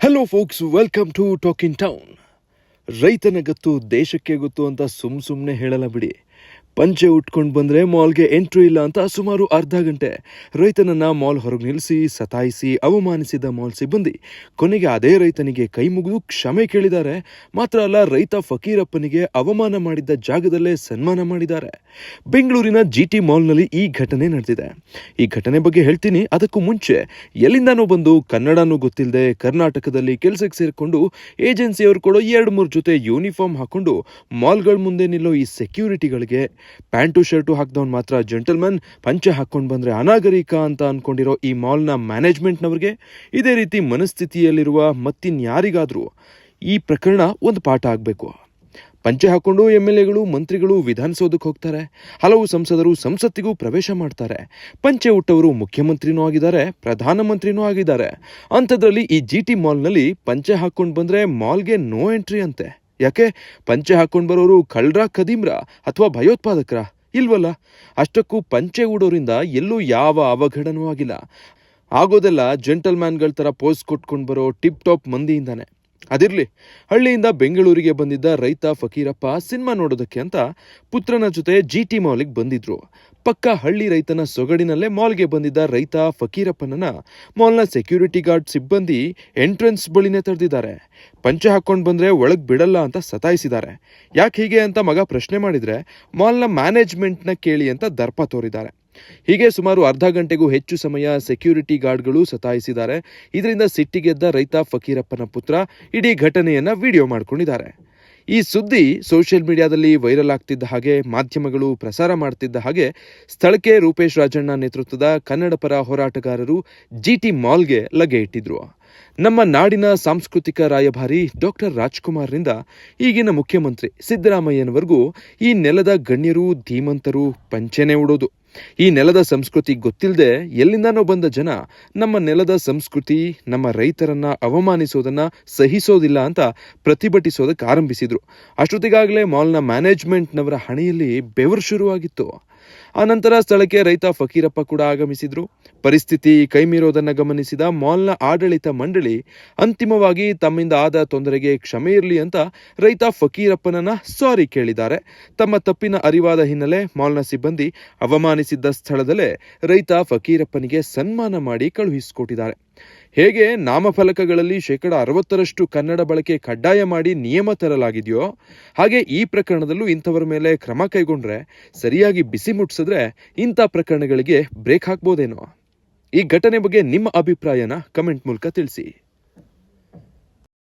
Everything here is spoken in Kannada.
Hello folks welcome to talking town ರೈತನ ಗೊತ್ತು ದೇಶಕ್ಕೆ ಗೊತ್ತು ಅಂತ ಸುಮ್ ಸುಮ್ಮನೆ ಹೇಳಲ್ಲ ಬಿಡಿ. ಪಂಚೆ ಉಟ್ಕೊಂಡು ಬಂದರೆ ಮಾಲ್ಗೆ ಎಂಟ್ರಿ ಇಲ್ಲ ಅಂತ ಸುಮಾರು ಅರ್ಧ ಗಂಟೆ ರೈತನನ್ನು ಮಾಲ್ ಹೊರಗೆ ನಿಲ್ಲಿಸಿ ಸತಾಯಿಸಿ, ಅವಮಾನಿಸಿದ ಮಾಲ್ ಸಿಬ್ಬಂದಿ ಕೊನೆಗೆ ಅದೇ ರೈತನಿಗೆ ಕೈ ಮುಗಿದು ಕ್ಷಮೆ ಕೇಳಿದ್ದಾರೆ. ಮಾತ್ರ ಅಲ್ಲ, ರೈತ ಫಕೀರಪ್ಪನಿಗೆ ಅವಮಾನ ಮಾಡಿದ್ದ ಜಾಗದಲ್ಲೇ ಸನ್ಮಾನ ಮಾಡಿದ್ದಾರೆ. ಬೆಂಗಳೂರಿನ ಜಿ ಟಿ ಮಾಲ್ನಲ್ಲಿ ಈ ಘಟನೆ ನಡೆದಿದೆ. ಈ ಘಟನೆ ಬಗ್ಗೆ ಹೇಳ್ತೀನಿ, ಅದಕ್ಕೂ ಮುಂಚೆ ಎಲ್ಲಿಂದಾನೋ ಬಂದು ಕನ್ನಡನೂ ಗೊತ್ತಿಲ್ಲದೆ ಕರ್ನಾಟಕದಲ್ಲಿ ಕೆಲಸಕ್ಕೆ ಸೇರಿಕೊಂಡು ಏಜೆನ್ಸಿಯವರು ಕೊಡೋ ಎರಡು ಮೂರು ಜೊತೆ ಯೂನಿಫಾರ್ಮ್ ಹಾಕೊಂಡು ಮಾಲ್ಗಳ ಮುಂದೆ ನಿಲ್ಲೋ ಈ ಸೆಕ್ಯೂರಿಟಿಗಳಿಗೆ ಪ್ಯಾಂಟು, ಶರ್ಟು ಹಾಕಿದವನು ಮಾತ್ರ ಜೆಂಟಲ್ಮನ್ ಪಂಚೆ ಹಾಕೊಂಡು ಬಂದರೆ ಅನಾಗರಿಕ ಅಂತ ಅಂದ್ಕೊಂಡಿರೋ ಈ ಮಾಲ್ನ ಮ್ಯಾನೇಜ್ಮೆಂಟ್ನವ್ರಿಗೆ ಇದೇ ರೀತಿ ಮನಸ್ಥಿತಿಯಲ್ಲಿರುವ ಮತ್ತಿನ್ಯಾರಿಗಾದರೂ ಈ ಪ್ರಕರಣ ಒಂದು ಪಾಠ ಆಗಬೇಕು. ಪಂಚೆ ಹಾಕೊಂಡು ಎಂ ಎಲ್ ಎಗಳು ಮಂತ್ರಿಗಳು ವಿಧಾನಸೌಧಕ್ಕೆ ಹೋಗ್ತಾರೆ. ಹಲವು ಸಂಸದರು ಸಂಸತ್ತಿಗೂ ಪ್ರವೇಶ ಮಾಡ್ತಾರೆ. ಪಂಚೆ ಉಟ್ಟವರು ಮುಖ್ಯಮಂತ್ರಿನೂ ಆಗಿದ್ದಾರೆ, ಪ್ರಧಾನಮಂತ್ರಿನೂ ಆಗಿದ್ದಾರೆ. ಅಂಥದ್ರಲ್ಲಿ ಈ ಜಿ ಟಿ ಮಾಲ್ನಲ್ಲಿ ಪಂಚೆ ಹಾಕೊಂಡು ಬಂದ್ರೆ ಮಾಲ್ಗೆ ನೋ ಎಂಟ್ರಿ ಅಂತೆ. ಯಾಕೆ? ಪಂಚೆ ಹಾಕೊಂಡು ಬರೋರು ಕಳ್ರ ಕದೀಮ್ರ ಅಥವಾ ಭಯೋತ್ಪಾದಕರ? ಇಲ್ವಲ್ಲ? ಅಷ್ಟಕ್ಕೂ ಪಂಚೆ ಉಡೋರಿಂದ ಎಲ್ಲೂ ಯಾವ ಅವಘಡನೂ ಆಗಿಲ್ಲ. ಆಗೋದೆಲ್ಲ ಜೆಂಟಲ್ಮ್ಯಾನ್ಗಳ ಥರ ಪೋಸ್ ಕೊಟ್ಕೊಂಡು ಬರೋ ಟಿಪ್ ಟಾಪ್ ಮಂದಿಯಿಂದಾನೆ. ಅದಿರ್ಲಿ. ಹಳ್ಳಿಯಿಂದ ಬೆಂಗಳೂರಿಗೆ ಬಂದಿದ್ದ ರೈತ ಫಕೀರಪ್ಪ ಸಿನಿಮಾ ನೋಡೋದಕ್ಕೆ ಅಂತ ಪುತ್ರನ ಜೊತೆ ಜಿ ಟಿ ಮಾಲಿಗೆ ಬಂದಿದ್ರು. ಪಕ್ಕ ಹಳ್ಳಿ ರೈತನ ಸೊಗಡಿನಲ್ಲೇ ಮಾಲ್ಗೆ ಬಂದಿದ್ದ ರೈತ ಫಕೀರಪ್ಪನನ್ನ ಮಾಲ್ನ ಸೆಕ್ಯೂರಿಟಿ ಗಾರ್ಡ್ ಸಿಬ್ಬಂದಿ ಎಂಟ್ರೆನ್ಸ್ ಬಳಿನೇ ತಡೆದಿದ್ದಾರೆ. ಪಂಚೆ ಹಾಕೊಂಡು ಬಂದ್ರೆ ಒಳಗೆ ಬಿಡಲ್ಲ ಅಂತ ಸತಾಯಿಸಿದ್ದಾರೆ. ಯಾಕೆ ಹೀಗೆ ಅಂತ ಮಗ ಪ್ರಶ್ನೆ ಮಾಡಿದ್ರೆ ಮಾಲ್ನ ಮ್ಯಾನೇಜ್ಮೆಂಟ್ನ ಕೇಳಿ ಅಂತ ದರ್ಪ ತೋರಿದ್ದಾರೆ. ಹೀಗೆ ಸುಮಾರು ಅರ್ಧ ಗಂಟೆಗೂ ಹೆಚ್ಚು ಸಮಯ ಸೆಕ್ಯೂರಿಟಿ ಗಾರ್ಡ್ಗಳು ಸತಾಯಿಸಿದ್ದಾರೆ. ಇದರಿಂದ ಸಿಟ್ಟಿಗೆದ್ದ ರೈತ ಫಕೀರಪ್ಪನ ಪುತ್ರ ಇಡೀ ಘಟನೆಯನ್ನ ವಿಡಿಯೋ ಮಾಡಿಕೊಂಡಿದ್ದಾರೆ. ಈ ಸುದ್ದಿ ಸೋಷಿಯಲ್ ಮೀಡಿಯಾದಲ್ಲಿ ವೈರಲ್ ಆಗ್ತಿದ್ದ ಹಾಗೆ ಮಾಧ್ಯಮಗಳು ಪ್ರಸಾರ ಮಾಡ್ತಿದ್ದ ಹಾಗೆ ಸ್ಥಳಕ್ಕೆ ರೂಪೇಶ್ ರಾಜಣ್ಣ ನೇತೃತ್ವದ ಕನ್ನಡ ಪರ ಹೋರಾಟಗಾರರು ಜಿಟಿ ಮಾಲ್ಗೆ ಲಗೆ ಇಟ್ಟಿದ್ರು. ನಮ್ಮ ನಾಡಿನ ಸಾಂಸ್ಕೃತಿಕ ರಾಯಭಾರಿ ಡಾಕ್ಟರ್ ರಾಜ್ಕುಮಾರ್ರಿಂದ ಈಗಿನ ಮುಖ್ಯಮಂತ್ರಿ ಸಿದ್ದರಾಮಯ್ಯನವರೆಗೂ ಈ ನೆಲದ ಗಣ್ಯರು ಧೀಮಂತರು ಪಂಚೆನೆ ಉಡೋದು. ಈ ನೆಲದ ಸಂಸ್ಕೃತಿ ಗೊತ್ತಿಲ್ಲದೆ ಎಲ್ಲಿಂದನೋ ಬಂದ ಜನ ನಮ್ಮ ನೆಲದ ಸಂಸ್ಕೃತಿ, ನಮ್ಮ ರೈತರನ್ನ ಅವಮಾನಿಸೋದನ್ನ ಸಹಿಸೋದಿಲ್ಲ ಅಂತ ಪ್ರತಿಭಟಿಸೋದಕ್ಕೆ ಆರಂಭಿಸಿದ್ರು. ಅಷ್ಟೊತ್ತಿಗಾಗಲೇ ಮಾಲ್ನ ಮ್ಯಾನೇಜ್ಮೆಂಟ್ನವರ ಹಣೆಯಲ್ಲಿ ಬೆವರು ಶುರುವಾಗಿತ್ತು. ಆನಂತರ ಸ್ಥಳಕ್ಕೆ ರೈತ ಫಕೀರಪ್ಪ ಕೂಡ ಆಗಮಿಸಿದ್ರು. ಪರಿಸ್ಥಿತಿ ಕೈಮೀರೋದನ್ನ ಗಮನಿಸಿದ ಮಾಲ್ನ ಆಡಳಿತ ಮಂಡಳಿ, ಅಂತಿಮವಾಗಿ ತಮ್ಮಿಂದ ಆದ ತೊಂದರೆಗೆ ಕ್ಷಮೆ ಇರಲಿ ಅಂತ ರೈತ ಫಕೀರಪ್ಪನನ್ನ ಸಾರಿ ಕೇಳಿದ್ದಾರೆ. ತಮ್ಮ ತಪ್ಪಿನ ಅರಿವಾದ ಹಿನ್ನೆಲೆ ಮಾಲ್ನ ಸಿಬ್ಬಂದಿ ಅವಮಾನಿಸಿದ್ದ ಸ್ಥಳದಲ್ಲೇ ರೈತ ಫಕೀರಪ್ಪನಿಗೆ ಸನ್ಮಾನ ಮಾಡಿ ಕಳುಹಿಸಿಕೊಟ್ಟಿದ್ದಾರೆ. ಹೇಗೆ ನಾಮಫಲಕಗಳಲ್ಲಿ ಶೇಕಡ ಅರವತ್ತರಷ್ಟು ಕನ್ನಡ ಬಳಕೆ ಕಡ್ಡಾಯ ಮಾಡಿ ನಿಯಮ ತರಲಾಗಿದೆಯೋ, ಹಾಗೆ ಈ ಪ್ರಕರಣದಲ್ಲೂ ಇಂಥವರ ಮೇಲೆ ಕ್ರಮ ಕೈಗೊಂಡ್ರೆ ಸರಿಯಾಗಿ ಬಿಸಿ ಮುಟ್ಟಿಸಿದ್ರೆ ಇಂಥ ಪ್ರಕರಣಗಳಿಗೆ ಬ್ರೇಕ್ ಹಾಕ್ಬೋದೇನೋ? ಈ ಘಟನೆ ಬಗ್ಗೆ ನಿಮ್ಮ ಅಭಿಪ್ರಾಯನ ಕಮೆಂಟ್ ಮೂಲಕ ತಿಳಿಸಿ.